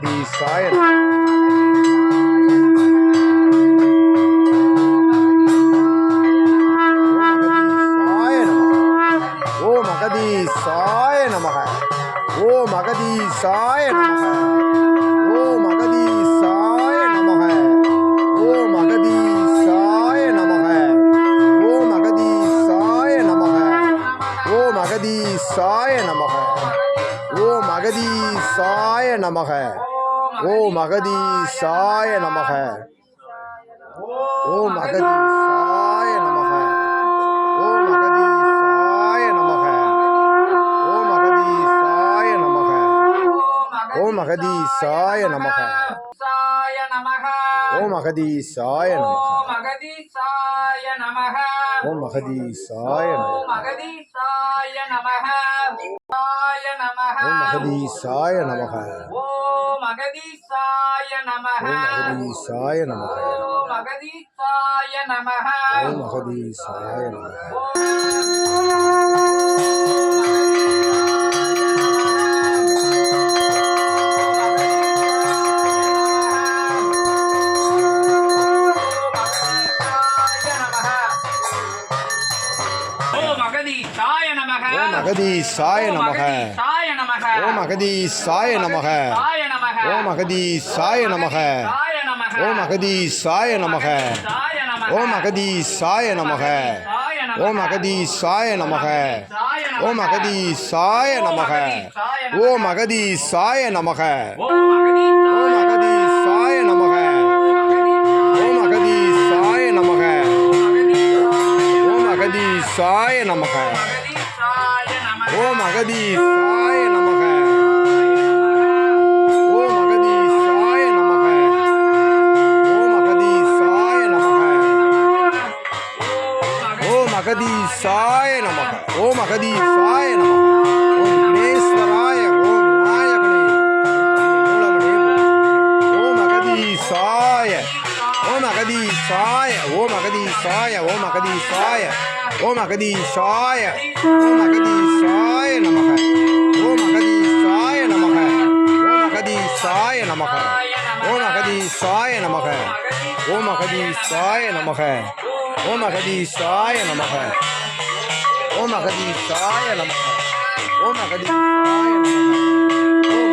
சாயநாதீசாய ஓம் அகதீசாய நமக ஓம் அகதீசாய நமக ஓம் அகதீசாய நமக ஓம் அகதீசாய நமக ஓம் அகதீசாய நமக ஓம் அகதீசாய நமக ஓம் அகதீசாய நமக ஓ மகதீசாய நமக ஓ மகதீசாய நமக ஓ மகதீசாய நமக ஓ மகதீசாய நமக ஓ மகதீசாய நமக சாய நமக ஓம் அகதீசாய நமக. ஓம் அகதீசாய நமக. ஓம் அகதீசாய நமக. ஓம் அகதீசாய நமக. ஓம் அகதீசாய நமக. ஓம் அகதீசாய நமக. ஓம் அகதீசாய நமக. சாய நமக ஓம் அகதீசாய நமக சாய நமக ஓம் அகதீசாய நமக சாய நமக ஓம் அகதீசாய நமக சாய நமக ஓம் அகதீசாய நமக சாய நமக ஓம் அகதீசாய நமக சாய நமக ஓம் அகதீசாய நமக ஓம் அகதீசாய நமக ஓம் ஓம் சாய நமக. ஓம் அகதீசாய நமக. ஓம் அகதீசாய நமக. ஓம் அகதீசாய நமக. ஓம் அகதீசாய நமக. ஓம் அகதீசாய நமக. ஓம் அகதி சாய ஓம் அகதி சாய ஓம் அகதி சாய ஓம் அகதி சாய ஓம் அகதீசாய நமக. ஓம் அகதி சாய நமக. ஓம் அகதி சாய நமக. ஓம் அகதி சாய நமக. ஓம் அகதி சாய நமக. ஓம் அகதி சாய நமக. ஓம் அகதி சாய நமக. ஓம் அகதி சாய நமக.